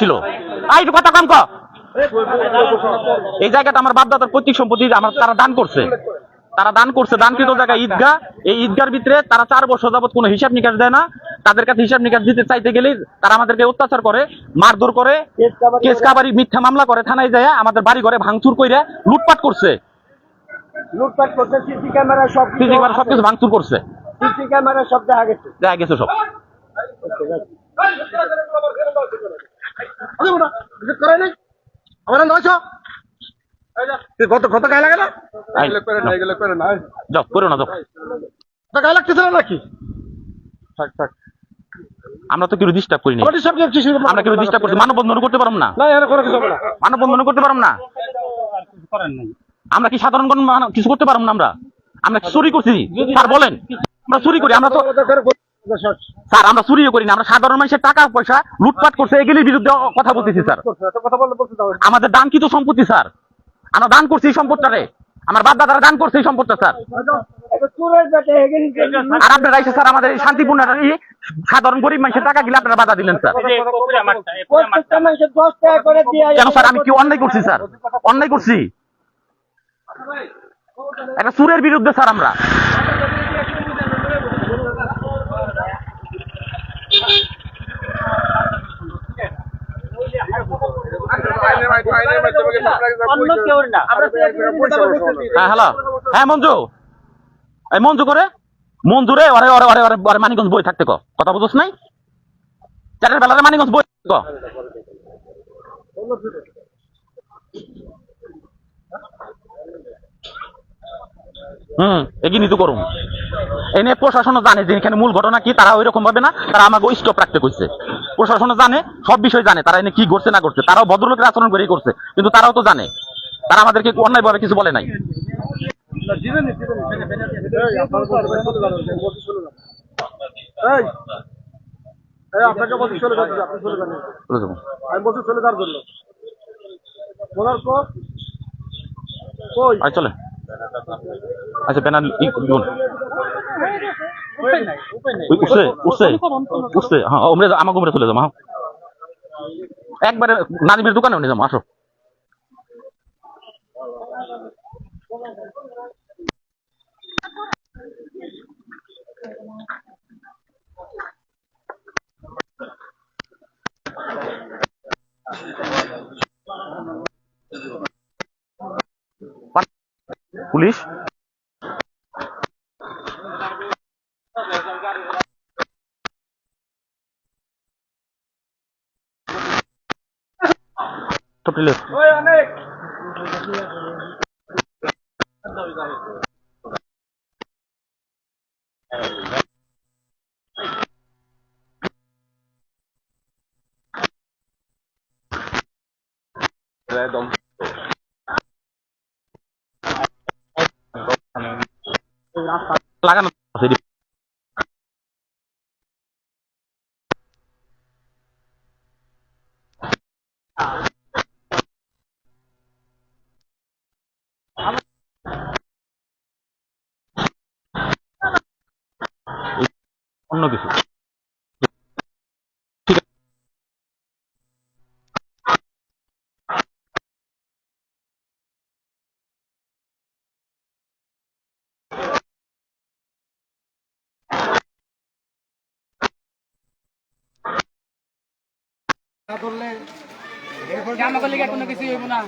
ছিল। আই একটু কথা কম ক। এই জায়গাটা আমার বাপদাদার পৈতৃক সম্পত্তি আমার তারা দান করছে। তারা দান করছে দানকৃত জায়গা ঈদগাহ। এই ঈদগার ভিতরে তারা চার বছর যাবত কোনো হিসাব নিকাশ দেয় না। তাদের কাছে হিসাব নিকাশ দিতে চাইতে গেলে তারা আমাদেরকে অত্যাচার করে মারধর করে কেস কাবারি মিথ্যা মামলা করে থানায় যায় আমাদের বাড়ি ঘরে ভাঙচুর করে লুটপাট করছে। লুটপাট করতে সিসি ক্যামেরা সব সিসি ক্যামেরা সবকিছু ভাঙচুর করছে। সিসি ক্যামেরা সব দেখা গেছে। দেখা গেছে সব। আমার নয়শো কত কত গায়ে লাগে না? আই, যাও করো না যাও। গায়ে লাগতেছে নাকি? থাক থাক। আমরা তো কেউ ডিস্টার্ব করিনি। কিছু আমরা কেউ ডিস্টার্ব করছি। মানববন্ধন করতে পারব না। না এর কোনো কিছু হবে না। মানববন্ধন করতে পারব না। আমরা কি সাধারণ কোনো মান- কিছু করতে পারব না আমরা? আমরা চুরি করছি? স্যার বলেন। আমরা চুরি করি আমরা তো স্যার আমরা চুরিও করি না আমরা সাধারণ মানুষের টাকা পয়সা লুটপাট করছে এগুলির বিরুদ্ধে কথা বলতেছি স্যার। আমাদের দান কি তো সম্পত্তি স্যার। আমরা দান করছি এই সম্পদটারে। আমার বাপ দাদারা দান করছে এই সম্পদটা স্যার। আর আপনারা এসে স্যার আমাদের শান্তিপূর্ণ সাধারণ গরিব মানুষের টাকা গিলে আপনারা বাধা দিলেন স্যার। কেন স্যার আমি কি অন্যায় করছি স্যার? অন্যায় করছি? একটা সুরের বিরুদ্ধে স্যার আমরা অন্য কেউ না আমরা হ্যাঁ হ্যালো। হ্যাঁ মঞ্জু। এই মঞ্জু করে? মঞ্জু রে ওরে ওরে ওরে ওরে ওরে বই থাকতে ক? কথা বুঝছ নাই? চারের বেলারে মানিকগঞ্জ বই ক? হুম এগিয়ে নিতে করুন। এনে প্রশাসনও জানে যে এখানে মূল ঘটনা কি তারা ওই রকম ভাবে না তারা আমাকে স্টপ রাখতে কইছে। প্রশাসনও জানে সব বিষয় জানে তারা এনে কি করছে না করছে। তারাও ভদ্রলোকের আচরণ করেই করছে কিন্তু তারাও তো জানে। তারা আমাদেরকে অন্যায় ভাবে কিছু বলে নাই। এই এই আপনাকে বলছি চলে যাচ্ছে আপনি চলে যান। আমি বলছি চলে যাওয়ার জন্য বলার পর চলে। আচ্ছা ব্যানার উসে উঠছে উঠছে হ্যাঁ ওমরে আমাকে ওমরে চলে যাও হ্যাঁ একবারে নাজিমের দোকানে নিয়ে যাব আসো পুলিশ টোটালি ওই অন্য কিছু। কোনো কিছু হইব না।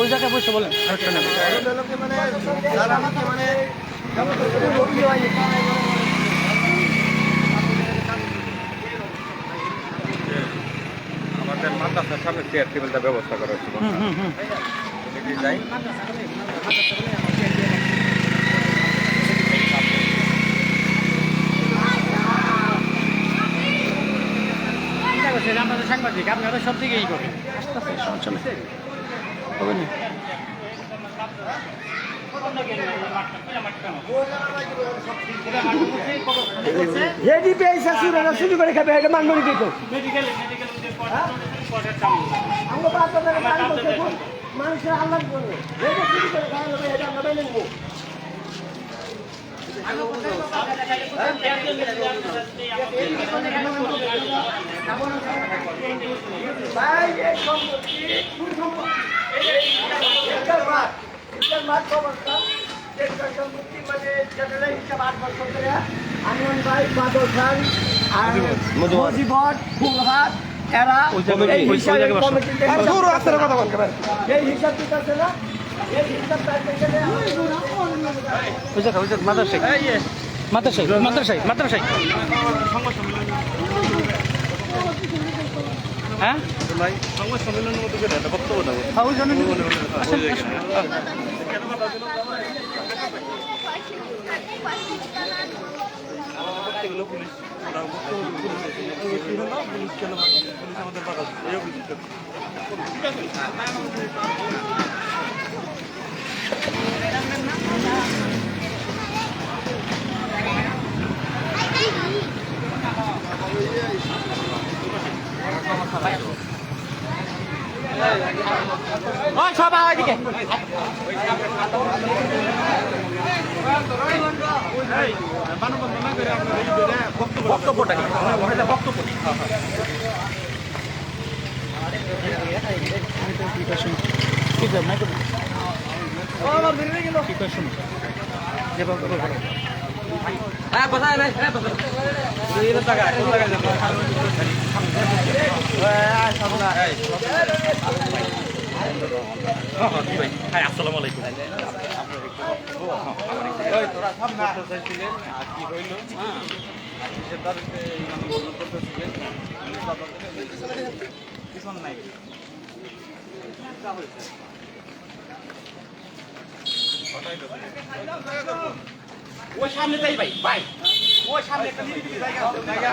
ওই জায়গায় বসে বলেন। আমাদের মাদ্রাসার সামনে চেয়ার টেবিলটা ব্যবস্থা করা ছিল এদিকে যাই চিন্তা করছেন, আমরা তো সাংবাদিক আপনারা সব দিকেই করেন আস্তে আস্তে সমস্যা নেই। হবে না হেডি পেয়েছে সুরেরা শুরু করে খাবে এটা মানবনি দিত মানুষের আল্লাহ করবে। মেনে নেব ভাই বাদল খান আর মজিবর ফুলহাট এরা এই হিসাবে কমিটিতে এই হিসাব দিতেছে না? এই হিসাব তার মাদ্রাসাই মাদ্রাসাই মাদ্রাসাই মাদ্রাসাই হ্যাঁ সংবাদ সম্মেলনের মতো করে একটা বাধা দিচ্ছে। এই অভিযোগটা। ওই ওইদিকে বক্তব্যটা কি ওনাদের বক্তব্য কি? করতে চাইছিলেন, আর কি হইল? হ্যাঁ। পিছন নাই। ওই সামনে যাই ভাই ভাই ওই সামনে একটা নিরিবিলি জায়গা আছে, জায়গা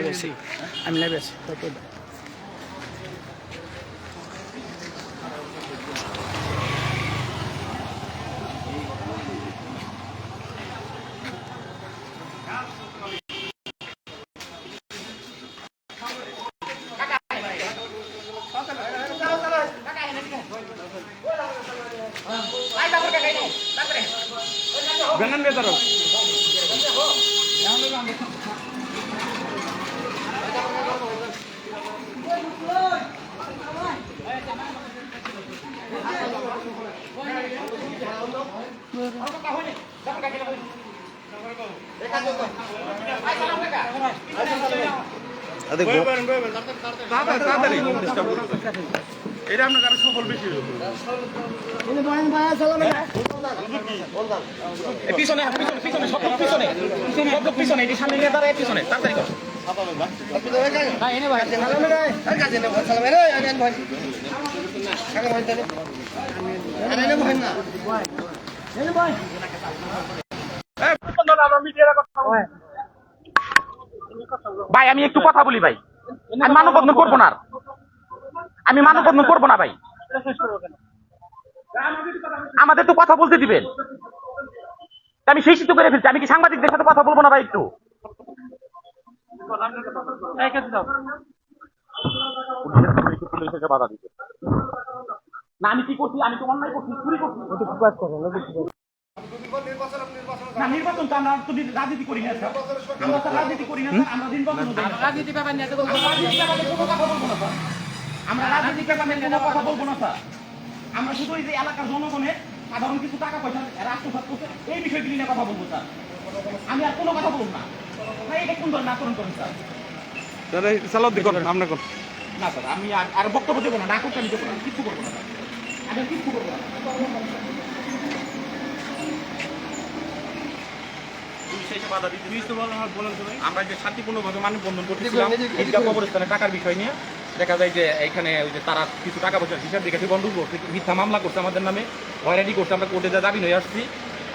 আমি লাইভ আছি কই দাও। বেনান এটা আপনার পিছনে পিছনে পিছনে পিছনে। পিছনে সামনে নিয়ে দাঁড়ায় পিছনে। তাড়াতাড়ি ভাই, আমি একটু কথা বলি, ভাই। আমি মানববন্ধন করব না। আমি মানববন্ধন করব না, ভাই। আমাদের তো কথা বলতে দিবেন। আমি সেই সিদ্ধ করে ফেলছি। আমি কি সাংবাদিকদের সাথে কথা বলব না, ভাই, একটু? না আমি কি করছি? আমি তো অন্যায় করছি চুরি করছি। নির্বাচন তো আমরা তো রাজনীতি করি না স্যার। আমরা রাজনীতি করি না আমরা নির্বাচন রাজনীতি ব্যাপার নিয়ে কোনো কথা বলব না স্যার। আমরা রাজনীতির ব্যাপারে কোনো কথা বলব না স্যার। আমরা শুধু এই যে এলাকার জনগণের সাধারণ কিছু টাকা পয়সা করছে এই বিষয়গুলি নিয়ে কথা বলব স্যার। আমি আর কোনো কথা বলব না। ভাই এটা কোন ধরনের আচরণ করেন স্যার? তাহলে সালাদ দি করেন আপনার কোন না স্যার আমি আর আর বক্তব্য দেবো না। না করতে আমি দেবো না আমি কিচ্ছু করব না। স্যার। আমি কিচ্ছু করব না। আমরা যে শান্তিপূর্ণভাবে মানববন্ধন করতেছিলাম ঈদগাহ কবরস্থানে টাকার বিষয় নিয়ে দেখা যায় যে এখানে ওই যে তারা কিছু টাকা পয়সা হিসাব দেখেছে বন্ধ করছে মিথ্যা মামলা করছে আমাদের নামে হয়রানি করছে আমরা কোর্টে যা দাবি হয়ে আসছি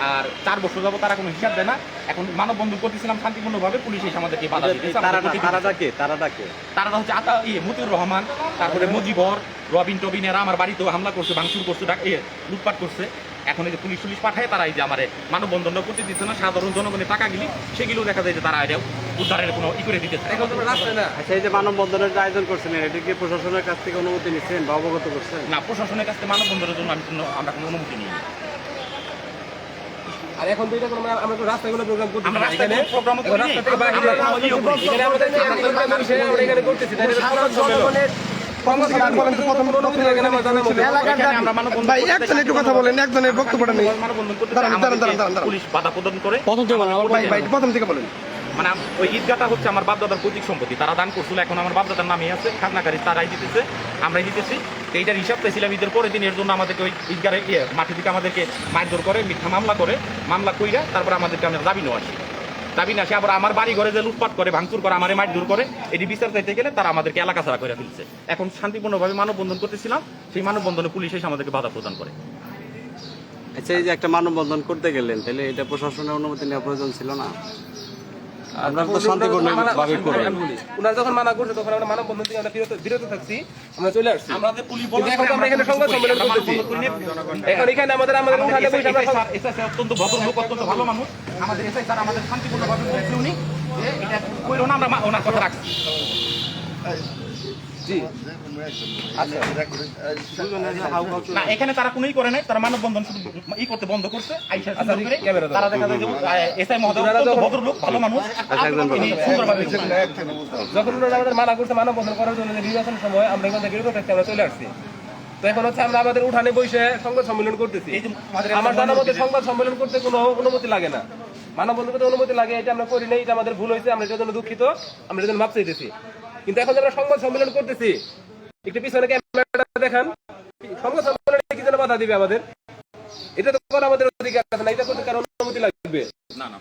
আর চার বছর যাব তারা কোনো হিসাব দেয় না। এখন মানববন্ধন করতেছিলাম শান্তিপূর্ণভাবে পুলিশ এসে আমাদেরকে বাধা দিতেছে তারাটাকে তারাটাকে তারা হচ্ছে আতা ইয়ে মতিউর রহমান তারপরে মুজিবর রবিন টবিন এরা আমার বাড়িতেও হামলা করছে ভাঙচুর করছে ডাক- ইয়ে, লুটপাট করছে। এখন এই যে পুলিশ পুলিশ পাঠায় তারা এই যে আমার মানববন্ধন করতে দিচ্ছে না সাধারণ জনগণের টাকা গিলি সেগুলো দেখা যায় যে তারা এটা উদ্ধারের কোনো ই করে দিতেছে। না। আচ্ছা যে মানববন্ধনের যে আয়োজন করছেন এটা কি প্রশাসনের কাছ থেকে অনুমতি নিচ্ছেন বা অবগত করছেন? না প্রশাসনের কাছ কাছে মানববন্ধনের জন্য আমি কোনো আমরা কোনো অনুমতি নিই আর এখন তো এটা কোনো মানে আমরা রাস্তায় প্রোগ্রাম করতেছি আমরা করি রাস্তা থেকে বাইরে আমরা। এখানে আমাদের আমরা করতেছি। তাই করতে করতে প্রথম থেকে বলেন। মানে ওই ঈদগাটা হচ্ছে আমার বাপদাদার পৈতৃক সম্পত্তি। তারা দান করছিল এখন আমার বাপদাদার নামে আছে। খাজনাকারী তারাই দিতেছে। আমরাই দিতেছি। এইটার হিসাব পেয়েছিলাম ঈদের পরের দিন, এর জন্য আমাদেরকে ওই ঈদগারে ইয়ে মাঠে দিকে আমাদেরকে মারধর করে, মিথ্যা মামলা করে, মামলা কইরা তারপর আমাদেরকে আমরা দাবি নেওয়া আসি। দাবি না আসে, আবার আমার বাড়ি ঘরে যে লুটপাট করে, ভাঙচুর করে, আমারে মারধর করে, এটি বিচার চাইতে গেলে তারা আমাদেরকে এলাকা ছাড়া করে ফেলছে। এখন শান্তিপূর্ণভাবে মানববন্ধন করতেছিলাম, সেই মানববন্ধনে পুলিশ এসে আমাদেরকে বাধা প্রদান করে। আচ্ছা এই যে একটা মানববন্ধন করতে গেলেন, তাহলে এটা প্রশাসনের অনুমতি নেওয়া প্রয়োজন ছিল না? আপনারা তো শান্তিপূর্ণ করব। ওনারা যখন মানা করছে তখন আমরা মানববন্ধন থেকে আমরা বিরত বিরত থাকছি আমরা চলে আসছি। আমাদের পুলিশ বলে এখন আমরা এখানে সংবাদ সম্মেলন করতেছি। এখন এখানে আমাদের আমাদের উঠানে বসে আমরা এসআই স্যার অত্যন্ত ভদ্রলোক অত্যন্ত ভালো মানুষ। আমাদের এসআই স্যার আমাদের শান্তিপূর্ণভাবে বলছে উনি যে এটা কইরো না আমরা ওনার কথা রাখছি। জি। না এখানে তারা কোনোই করে নাই তারা মানববন্ধন শুধু ই করতে বন্ধ করছে আইসা আচ্ছা, সুন্দর করে। তারা দেখা যায় যে এসআই মহোদয় ভদ্রলোক ভালো মানুষ। যখন ওনারা আমাদের মানা করছে মানববন্ধন করার জন্য যে নির্বাচনের সময় আমরা এখান থেকে আমরা চলে আসছি। তো এখন হচ্ছে আমরা আমাদের উঠানে বসে সংবাদ সম্মেলন করতেছি। আমার জানা মতে সংবাদ সম্মেলন করতে কোনো অনুমতি লাগে না। করতে অনুমতি লাগে এটা আমরা করি নাই এটা আমাদের ভুল হয়েছে আমরা এটার জন্য দুঃখিত আমরা এটার জন্য মাপ চাইতেছি। কিন্তু এখন যারা সংবাদ সম্মেলন করতেছি। একটু পিছনে ক্যামেরাটা দেখান। সংবাদ সম্মেলনে কি যেন বাধা দিবে আমাদের? এটা তো করা আমাদের অধিকার আছে না, এটা করতে কারণ অনুমতি লাগবে। না না